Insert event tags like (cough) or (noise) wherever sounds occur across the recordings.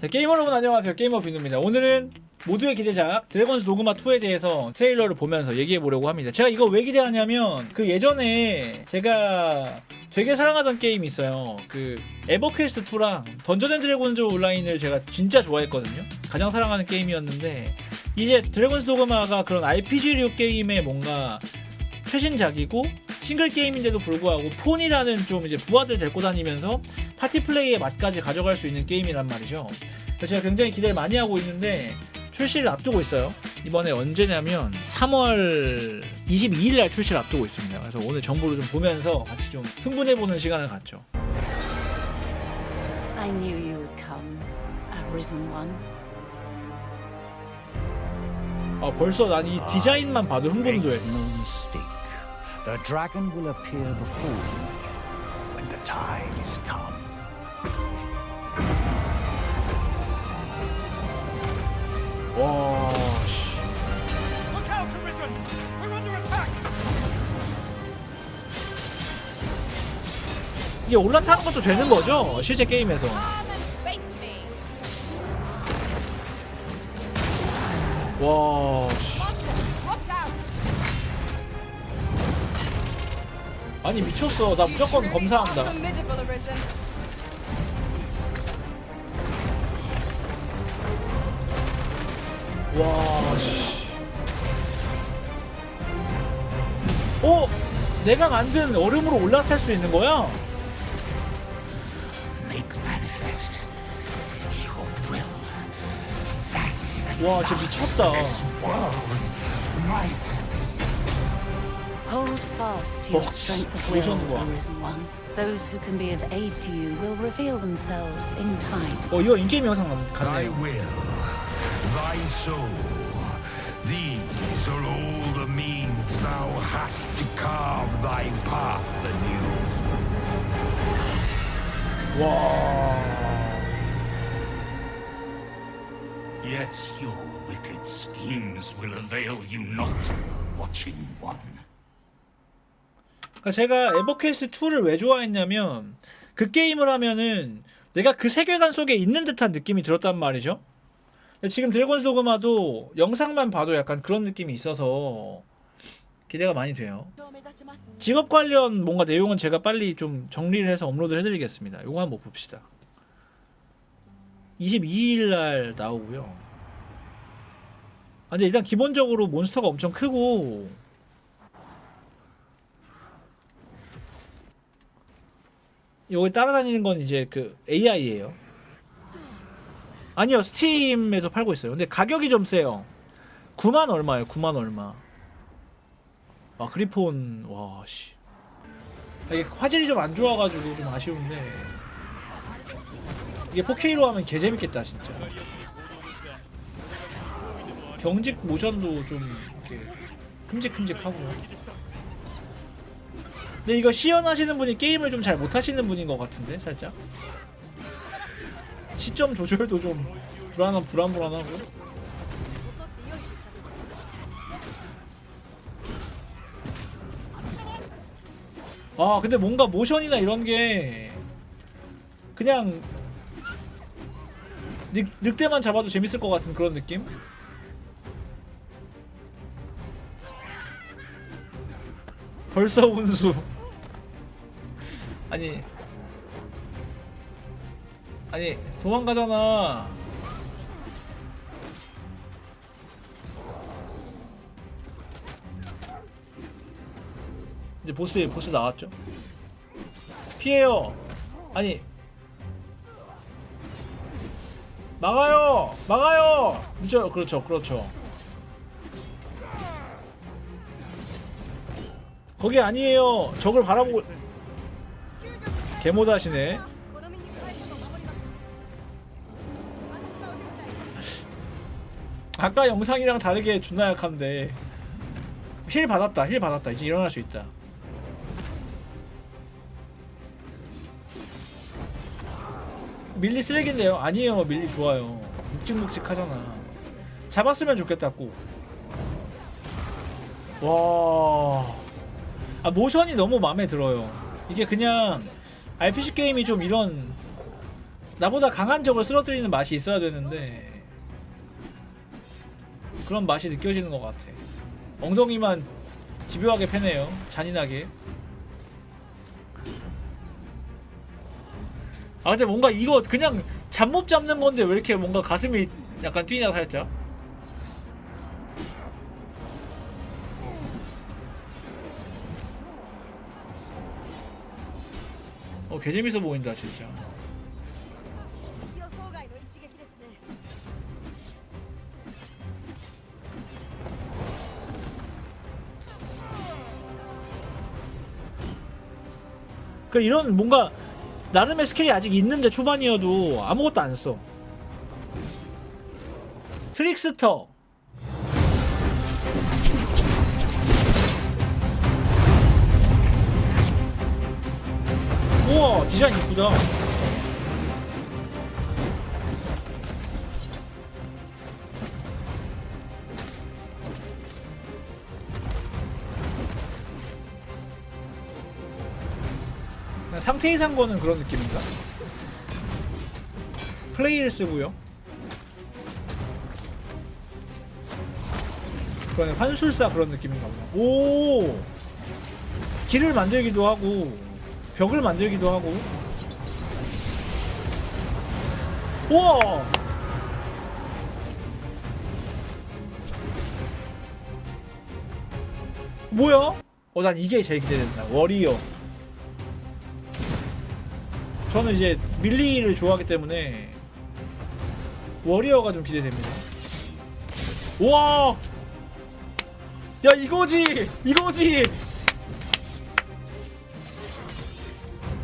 자, 게이머 여러분 안녕하세요. 게이머 빈누입니다. 오늘은 모두의 기대작 드래곤즈 도그마 2에 대해서 트레일러를 보면서 얘기해 보려고 합니다. 제가 이거 왜 기대하냐면 그 예전에 제가 되게 사랑하던 게임이 있어요. 그 에버퀘스트 2랑 던전 앤 드래곤즈 온라인을 제가 진짜 좋아했거든요. 가장 사랑하는 게임이었는데 이제 드래곤즈 도그마가 그런 RPG류 게임의 뭔가 최신작이고 싱글 게임인데도 불구하고 폰이라는 좀 이제 부하들 데리고 다니면서 파티 플레이의 맛까지 가져갈 수 있는 게임이란 말이죠. 그래서 제가 굉장히 기대를 많이 하고 있는데 출시를 앞두고 있어요. 이번에 언제냐면 3월 22일 날 출시를 앞두고 있습니다. 그래서 오늘 정보를 좀 보면서 같이 좀 흥분해 보는 시간을 갖죠. I knew you would come, Arisen One. 아 벌써 난이 디자인만 봐도 흥분이 돼. The dragon will appear before you when the time is come. 와 씨. Look out, Arisen! We're under attack! 이게 올라타는 것도 되는 거죠? 실제 게임에서. 와 씨. 아니 미쳤어. 나 무조건 검사한다. 와, 씨. 어? 내가 만든 얼음으로 올라탈 수 있는 거야? 와, 진짜 미쳤다. might. Hold fast to your Oh, strength of 모션 will, 봐. Arisen One. Those who can be of aid to you will reveal themselves in time. 어, 이거 인게임 영상 같- Thy 같네요. will, thy soul, these are all the means thou hast to carve thy path anew. 와. Yet your wicked schemes will avail you not, watching one. 그러니까 제가 에버퀘스트 2를 왜 좋아했냐면 그 게임을 하면은 내가 그 세계관 속에 있는 듯한 느낌이 들었단 말이죠. 지금 드래곤즈 도그마도 영상만 봐도 약간 그런 느낌이 있어서 기대가 많이 돼요. 직업 관련 뭔가 내용은 제가 빨리 좀 정리를 해서 업로드를 해드리겠습니다. 요거 한번 봅시다. 22일 날 나오고요. 아, 근데 일단 기본적으로 몬스터가 엄청 크고 여기 따라다니는 건 이제 그 AI예요. 아니요 스팀에서 팔고 있어요. 근데 가격이 좀 세요. 9만 얼마예요? 9만 얼마. 아 그리폰 와 씨. 아, 이게 화질이 좀 안 좋아가지고 좀 아쉬운데 이게 4K로 하면 개 재밌겠다 진짜. 경직 모션도 좀 이렇게 큼직큼직하고. 근데 이거 시연하시는 분이 게임을 좀 잘 못하시는 분인 것 같은데 살짝? 시점 조절도 좀 불안한 불안불안하고. 아 근데 뭔가 모션이나 이런 게 그냥 늑, 늑대만 잡아도 재밌을 것 같은 그런 느낌? 벌써 운수 아니. 아니 도망가잖아. 이제 보스 보스 나왔죠? 피해요. 아니. 막아요! 막아요! 늦어요. 그렇죠 그렇죠. 거기 아니에요. 적을 바라보고 개모드 하시네. 아까 영상이랑 다르게 존나 약한데. 힐 받았다 힐 받았다. 이제 일어날 수 있다. 밀리 쓰레기인데요. 아니에요. 밀리 좋아요. 묵직묵직하잖아. 잡았으면 좋겠다 꼭와. 아 모션이 너무 마음에 들어요. 이게 그냥 RPG 게임이 좀 이런 나보다 강한 적을 쓰러뜨리는 맛이 있어야 되는데 그런 맛이 느껴지는 것 같아. 엉덩이만 집요하게 패네요. 잔인하게. 아 근데 뭔가 이거 그냥 잡몹 잡는 건데 왜 이렇게 뭔가 가슴이 약간 뛰냐 살짝. 어, 개 재밌어 보인다 진짜. 그 이런 뭔가 나름의 스킬이 아직 있는데 초반이어도 아무것도 안 써. 트릭스터 우와 디자인 이쁘다. 상태 이상 거는 그런 느낌인가? 플레이를 쓰고요. 그러네 환술사 그런 느낌인가 보다. 오 길을 만들기도 하고 벽을 만들기도 하고. 우와 뭐야? 어 난 이게 제일 기대된다. 워리어. 저는 이제 밀리를 좋아하기 때문에 워리어가 좀 기대됩니다. 와! 야 이거지! 이거지!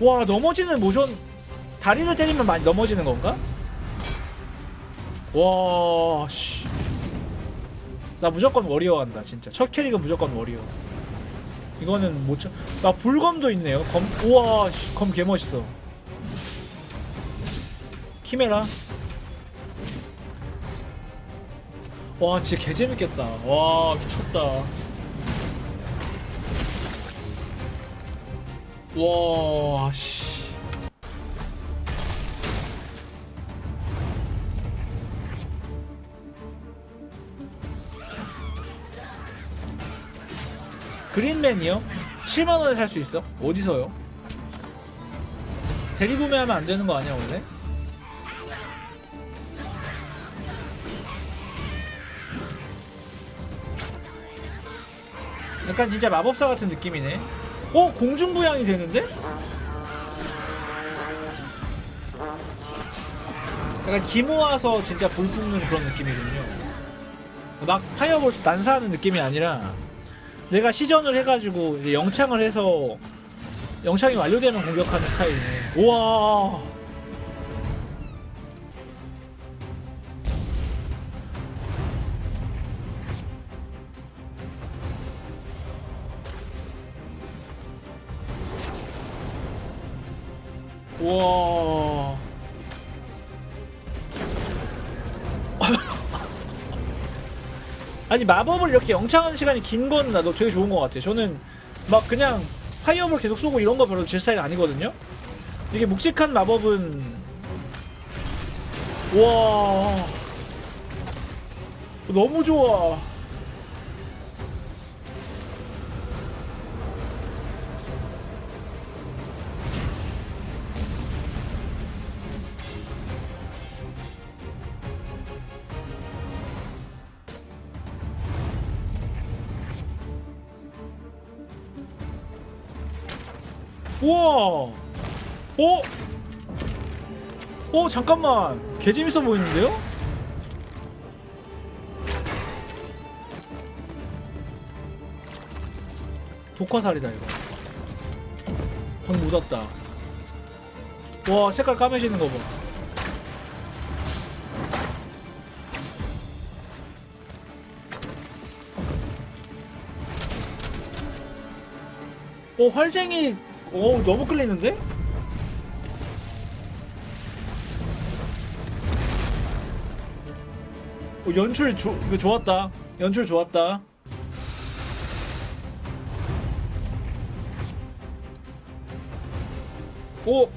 와 넘어지는 모션 다리를 때리면 많이 넘어지는 건가? 와 씨. 나 무조건 워리어 간다 진짜. 첫 캐릭은 무조건 워리어. 이거는 못 쳐. 나 불검도 있네요. 검 우와 씨, 검 개멋있어. 키메라? 와 진짜 개재밌겠다. 와 미쳤다 와 씨. 그린맨이요? 7만원에 살 수 있어? 어디서요? 대리구매하면 안 되는 거 아니야 원래? 약간 진짜 마법사 같은 느낌이네. 어? 공중부양이 되는데? 약간 기 모아서 진짜 불 뿜는 그런 느낌이군요. 막 파이어볼 난사하는 느낌이 아니라 내가 시전을 해가지고 영창을 해서 영창이 완료되면 공격하는 스타일이네. 우와. 우와. (laughs) 아니 마법을 이렇게 영창하는 시간이 긴 건 나도 되게 좋은 것 같아. 저는 막 그냥 파이어볼 계속 쏘고 이런 거 별로 제 스타일 아니거든요. 이게 묵직한 마법은 와 너무 좋아. 우와! 어? 어, 잠깐만. 개 재밌어 보이는데요? 독화살이다, 이거. 방 묻었다. 와, 색깔 까매지는 거 봐. 오, 활쟁이, 오, 너무 끌리는데? 오, 연출 조, 이거 좋았다. 연출 좋았다. 오!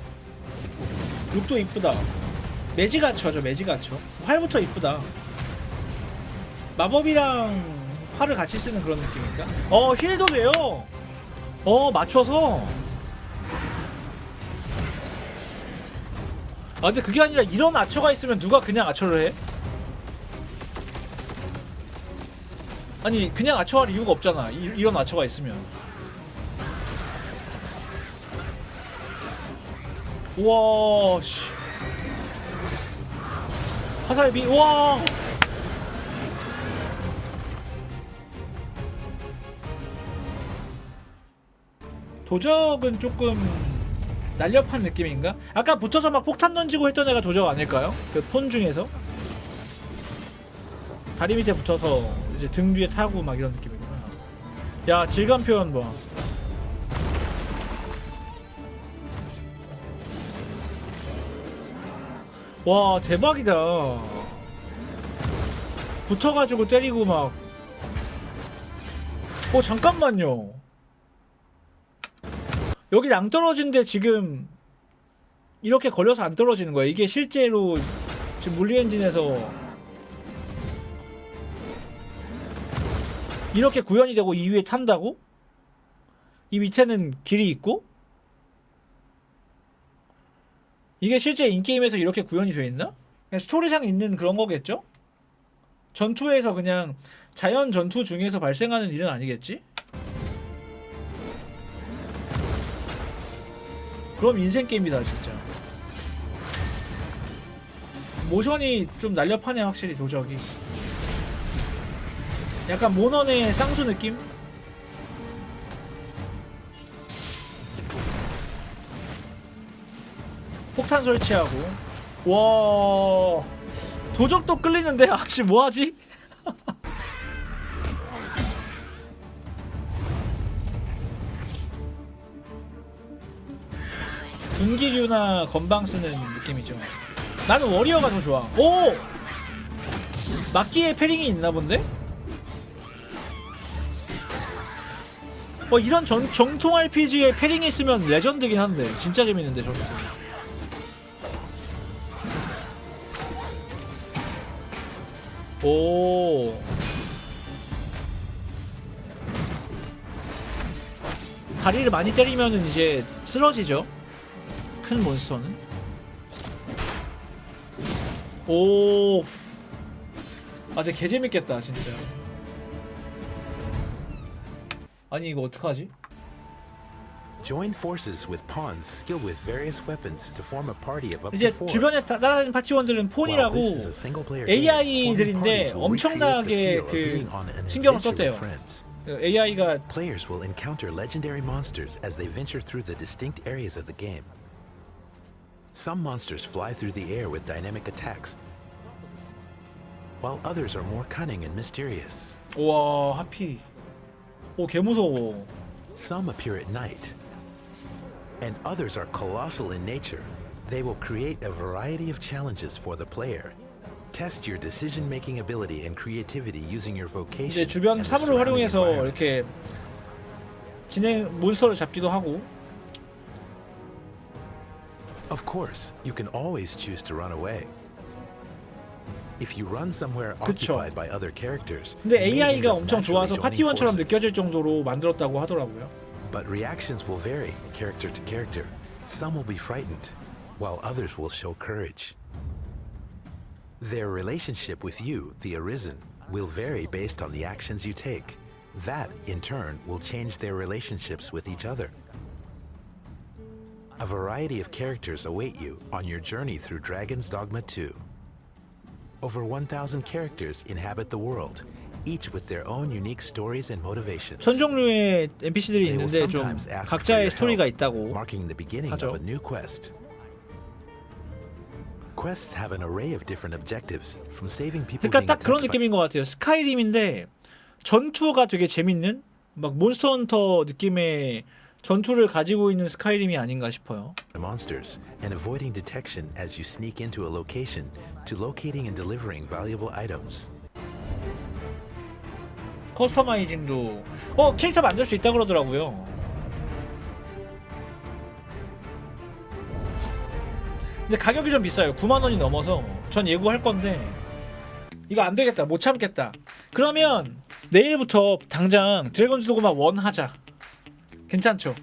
룩도 이쁘다. 매지가처죠 매지가처 활부터 이쁘다 마법이랑 활을 같이 쓰는 그런 느낌인가? 어 힐도 돼요 어 맞춰서 아 근데 그게 아니라 이런 아처가 있으면 누가 그냥 아처를 해? 아니 그냥 아처할 이유가 없잖아. 이, 이런 아처가 있으면. 우와 씨. 화살비 우와. 도적은 조금 날렵한 느낌인가? 아까 붙어서 막 폭탄 던지고 했던 애가 도적 아닐까요? 그 폰 중에서 다리 밑에 붙어서 이제 등 뒤에 타고 막 이런 느낌이구나. 야 질감 표현 봐. 와 대박이다. 붙어가지고 때리고 막. 어 잠깐만요. 여기 양 떨어진데 지금 이렇게 걸려서 안 떨어지는 거야. 이게 실제로 지금 물리 엔진에서 이렇게 구현이 되고 이 위에 탄다고? 이 밑에는 길이 있고? 이게 실제 인게임에서 이렇게 구현이 되어 있나? 스토리상 있는 그런 거겠죠? 전투에서 그냥 자연 전투 중에서 발생하는 일은 아니겠지? 그럼 인생 게임이다 진짜. 모션이 좀 날렵하네 확실히 도적이. 약간 모넌의 쌍수 느낌? 폭탄 설치하고 와 도적도 끌리는데 (laughs) 혹시 뭐하지? 군기류나 건방 쓰는 느낌이죠. 나는 워리어가 더 좋아. 오! 막기에 패링이 있나 본데? 어 이런 전, 정통 RPG에 패링이 있으면 레전드긴 한데 진짜 재밌는데 저거. 오. 다리를 많이 때리면은 이제 쓰러지죠. 큰 몬스터는. 오. 아, 진짜 개 재밌겠다, 진짜. 아니 이거 어떡하지? Join forces with pawns skilled with various weapons to form a party of up to 이제 four. 주변에 다- 따라다니는 파티원들은 While 폰이라고 this is a single-player game, forming AI들인데 parties will recreate the 엄청나게 feel of 그 being on an 신경을 adventure 썼대요. with friends. AI가 Players will encounter legendary monsters as they venture through the distinct areas of the game. Some monsters fly through the air with dynamic attacks, while others are more cunning and mysterious. 와 하피 오개 무서워. Some appear at night, and others are colossal in nature. They will create a variety of challenges for the player. Test your decision-making ability and creativity using your vocation. 이제 주변 and the 사물을 surrounding 활용해서 environment. 이렇게 진행 몬스터를 잡기도 하고 Of course, you can always choose to run away. If you run somewhere 그쵸. occupied by other characters, 근데 you may end AI가 up 엄청 좋아서 naturally joining 파티원처럼 forces. 느껴질 정도로 만들었다고 하더라고요. But reactions will vary character to character. Some will be frightened, while others will show courage. Their relationship with you, the Arisen, will vary based on the actions you take. That, in turn, will change their relationships with each other. A variety of characters await you on your journey through Dragon's Dogma 2. Over 1,000 characters inhabit the world, each with their own unique stories and motivations. 전 종류의 NPC들이 They will 있는데 좀 sometimes ask for 각자의 your 스토리가 help, 있다고 marking the beginning 하죠. of a new quest. Quests have an array of different objectives, from saving people 그러니까 being 딱 그런 attacked by 느낌인 것 같아요. 스카이림인데 전투가 되게 재밌는 막 몬스터 헌터 느낌의 전투를 가지고 있는 스카이림이 아닌가 싶어요. monsters and avoiding detection as you sneak into a location to locating and delivering valuable items. 커스터마이징도 어 캐릭터 만들 수 있다 그러더라고요. 근데 가격이 좀 비싸요 9만 원이 넘어서 전 예고할 건데 이거 안 되겠다 못 참겠다 그러면 내일부터 당장 드래곤즈 도그마 1 하자 괜찮죠